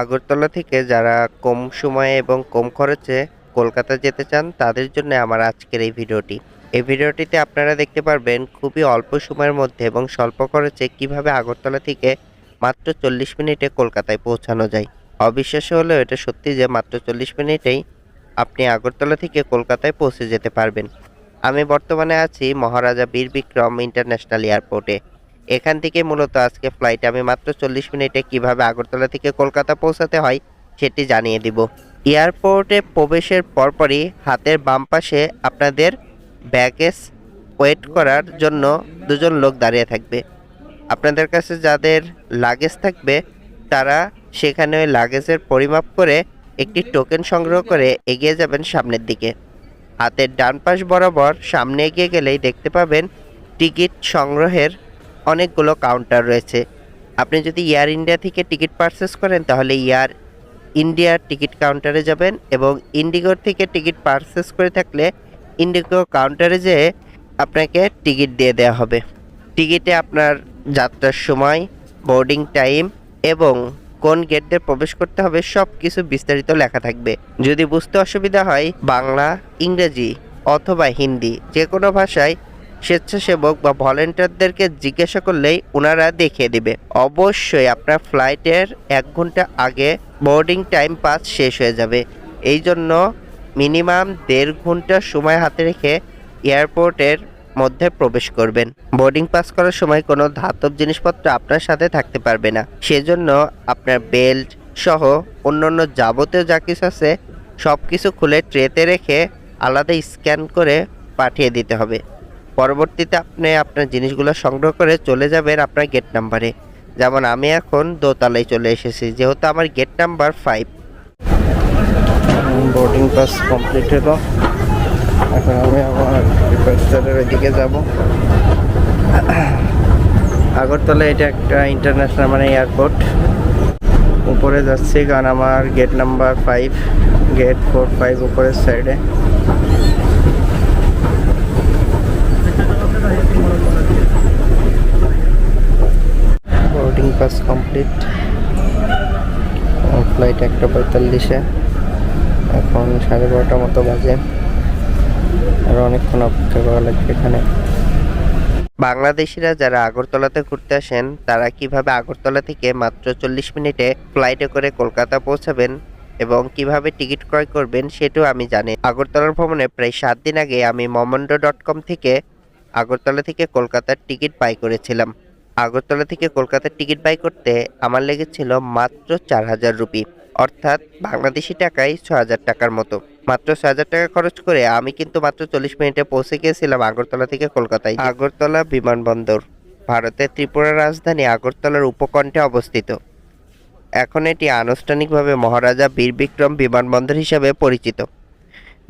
আগরতলা থেকে যারা কম সময়ে এবং কম খরচে কলকাতা যেতে চান, তাদের জন্য আমার আজকের এই ভিডিওটি। এই ভিডিওটিতে আপনারা দেখতে পারবেন খুবই অল্প সময়ের মধ্যে এবং স্বল্প খরচে কীভাবে আগরতলা থেকে মাত্র চল্লিশ মিনিটে কলকাতায় পৌঁছানো যায়। অবিশ্বাস্য হলেও এটা সত্যি যে মাত্র চল্লিশ মিনিটেই আপনি আগরতলা থেকে কলকাতায় পৌঁছে যেতে পারবেন। আমি বর্তমানে আছি মহারাজা বীর বিক্রম ইন্টারন্যাশনাল এয়ারপোর্টে। এখান থেকে মূলত আজকে ফ্লাইটে আমি মাত্র চল্লিশ মিনিটে কীভাবে আগরতলা থেকে কলকাতা পৌঁছাতে হয় সেটি জানিয়ে দিব। এয়ারপোর্টে প্রবেশের পরপরই হাতের বাম পাশে আপনাদের ব্যাগেজ ওয়েট করার জন্য দুজন লোক দাঁড়িয়ে থাকবে। আপনাদের কাছে যাদের লাগেজ থাকবে, তারা সেখানে ওই লাগেজের পরিমাপ করে একটি টোকেন সংগ্রহ করে এগিয়ে যাবেন সামনের দিকে। হাতের ডান পাশ বরাবর সামনে এগিয়ে গেলেই দেখতে পাবেন টিকিট সংগ্রহের অনেকগুলো কাউন্টার রয়েছে। আপনি যদি এয়ার ইন্ডিয়া থেকে টিকিট পারচেস করেন, তাহলে এয়ার ইন্ডিয়ার টিকিট কাউন্টারে যাবেন এবং ইন্ডিগোর থেকে টিকিট পারচেস করে থাকলে ইন্ডিগো কাউন্টারে যেয়ে আপনাকে টিকিট দিয়ে দেওয়া হবে। টিকিটে আপনার যাত্রার সময় বোর্ডিং টাইম এবং কোন গেট দিয়ে প্রবেশ করতে হবে সব কিছু বিস্তারিত লেখা থাকবে। যদি বুঝতে অসুবিধা হয় বাংলা, ইংরেজি অথবা হিন্দি যে কোনো ভাষায় স্বেচ্ছাসেবক বা ভলেন্টিয়ারদেরকে জিজ্ঞাসা করলেই ওনারা দেখিয়ে দিবে। অবশ্যই আপনার ফ্লাইটের এক ঘণ্টা আগে বোর্ডিং টাইম পাস শেষ হয়ে যাবে। এই জন্য মিনিমাম দেড় ঘণ্টা সময় হাতে রেখে এয়ারপোর্টের মধ্যে প্রবেশ করবেন। বোর্ডিং পাস করার সময় কোনো ধাতব জিনিসপত্র আপনার সাথে থাকতে পারবে না। সেজন্য আপনার বেল্ট সহ অন্যান্য যাবতীয় যা কিছু আছে সব কিছু খুলে ট্রেতে রেখে আলাদা স্ক্যান করে পাঠিয়ে দিতে হবে। পরবর্তীতে আপনি আপনার জিনিসগুলো সংগ্রহ করে চলে যাবেন আপনার গেট নাম্বারে যেমন আমি এখন দোতলায় চলে এসেছি, যেহেতু আমার gate number five boarding pass complete হলো। এখন আমি আমার রিকোয়েস্টারের ওইদিকে যাব। আগরতলা এটা একটা ইন্টারন্যাশনাল মানে এয়ারপোর্ট উপরে যাচ্ছি কারণ আমার gate number five gate four five উপরের সাইডে পাস কমপ্লিট ফ্লাইট একটা পঁয়তাল্লিশে। এখন সাড়ে বারোটার মতো বাজে। আর অনেকক্ষণ অপেক্ষা করা লাগবে এখানে। বাংলাদেশিরা যারা আগরতলাতে ঘুরতে আসেন, তারা কীভাবে আগরতলা থেকে মাত্র চল্লিশ মিনিটে ফ্লাইটে করে কলকাতা পৌঁছাবেন এবং কীভাবে টিকিট ক্রয় করবেন সেটাও আমি জানি। আগরতলার ভ্রমণে প্রায় সাত দিন আগে আমি মমন্ডো ডট কম থেকে আগরতলা থেকে কলকাতার টিকিট বাই করেছিলাম। আগরতলা থেকে কলকাতার টিকিট বাই করতে আমার লেগেছিল মাত্র চার হাজার রুপি, অর্থাৎ বাংলাদেশি টাকায় ছ হাজার টাকার মতো। মাত্র ছ হাজার টাকা খরচ করে আমি কিন্তু মাত্র চল্লিশ মিনিটে পৌঁছে গিয়েছিলাম আগরতলা থেকে কলকাতায়। আগরতলা বিমানবন্দর, ভারতের ত্রিপুরার রাজধানী আগরতলার উপকণ্ঠে অবস্থিত। এখন এটি আনুষ্ঠানিকভাবে মহারাজা বীর বিক্রম বিমানবন্দর হিসাবে পরিচিত।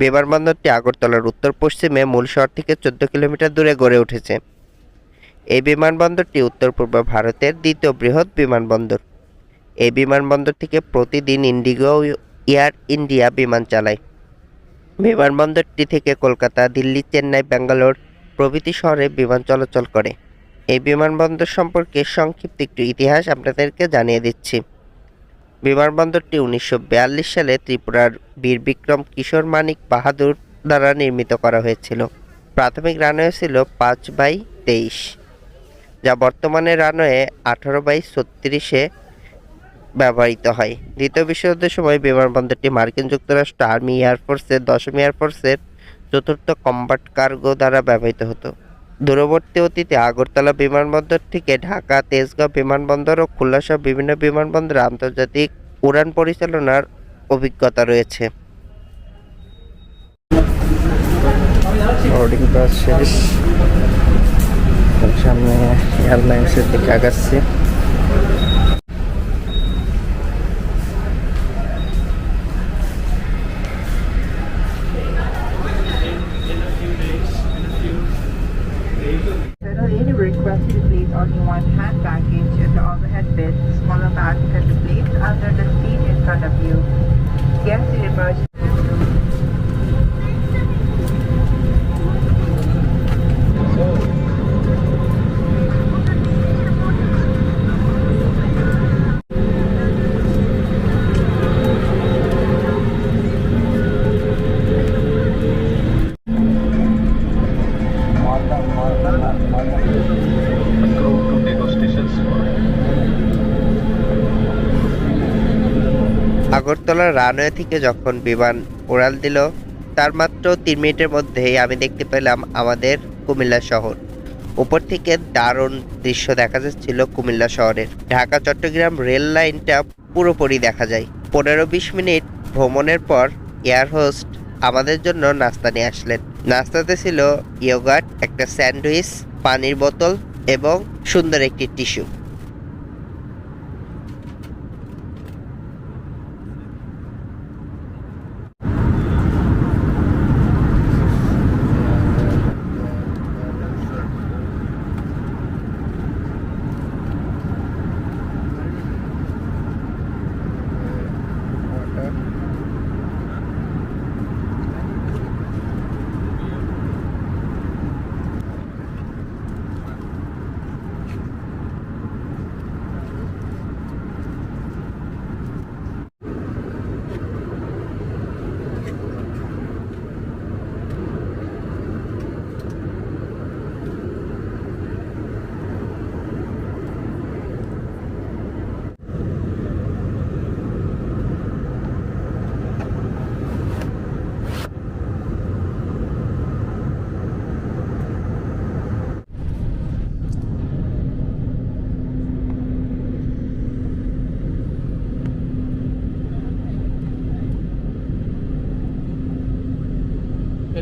বিমানবন্দরটি আগরতলার উত্তর পশ্চিমে মূল শহর থেকে চোদ্দ কিলোমিটার দূরে গড়ে উঠেছে। এই বিমানবন্দরটি উত্তর পূর্ব ভারতের দ্বিতীয় বৃহৎ বিমানবন্দর। এই বিমানবন্দর থেকে প্রতিদিন ইন্ডিগো এয়ার ইন্ডিয়া বিমান চালায়। বিমানবন্দরটি থেকে কলকাতা, দিল্লি, চেন্নাই, ব্যাঙ্গালোর প্রভৃতি শহরে বিমান চলাচল করে। এই বিমানবন্দর সম্পর্কে সংক্ষিপ্ত একটু ইতিহাস আপনাদেরকে জানিয়ে দিচ্ছি। বিমানবন্দরটি উনিশশো বিয়াল্লিশ সালে ত্রিপুরার বীর বিক্রম কিশোর মানিক বাহাদুর দ্বারা নির্মিত করা হয়েছিল। প্রাথমিক রানওয়ে ছিল পাঁচ বাই তেইশ। যা বর্তমানে রানওয়ে আঠারো বাই ছত্রিশে ব্যবহৃত হয়। দ্বিতীয় বিশ্বযুদ্ধের সময় বিমানবন্দরটি মার্কিন যুক্তরাষ্ট্র আর্মি এয়ারফোর্সের দশম এয়ারফোর্সের চতুর্থ কম্বাট কার্গো দ্বারা ব্যবহৃত হতো। দূরবর্তী অতীতে আগরতলা বিমানবন্দর থেকে ঢাকা, তেজগাঁও বিমানবন্দর ও খুলনা সহ বিভিন্ন বিমানবন্দরে আন্তর্জাতিক উড়ান পরিচালনার অভিজ্ঞতা রয়েছে। শেষ। সামনে এয়ারলাইন্সের দিকে আগাচ্ছি Generally, we request you to place only one hand baggage in the overhead bin. Smaller bags can be placed under the seat in front of you. Guests in emergency. Agartala runway থেকে যখন বিমান উড়াল দিল, তার মাত্র তিন মিনিটের মধ্যেই আমি দেখতে পেলাম আমাদের কুমিল্লা শহর। উপর থেকে দারুণ দৃশ্য দেখা যাচ্ছিল কুমিল্লা শহরের। ঢাকা, চট্টগ্রাম রেল লাইনটা পুরোপুরি দেখা যায়। পনেরো বিশ মিনিট ভ্রমণের পর এয়ার হোস্ট আমাদের জন্য নাস্তা নিয়ে আসলেন। নাস্তাতে ছিল ইয়োগার্ট একটা স্যান্ডউইচ, পানির বোতল এবং সুন্দর একটি টিস্যু।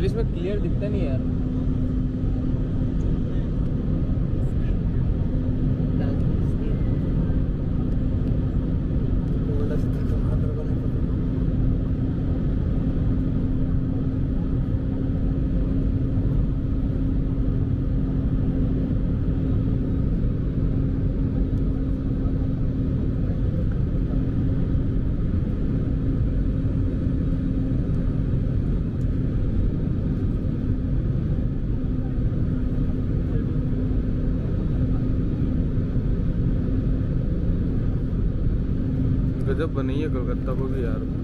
यार इसमें क्लियर दिखता नहीं यार। गजब बनी है कलकत्ता को भी यार।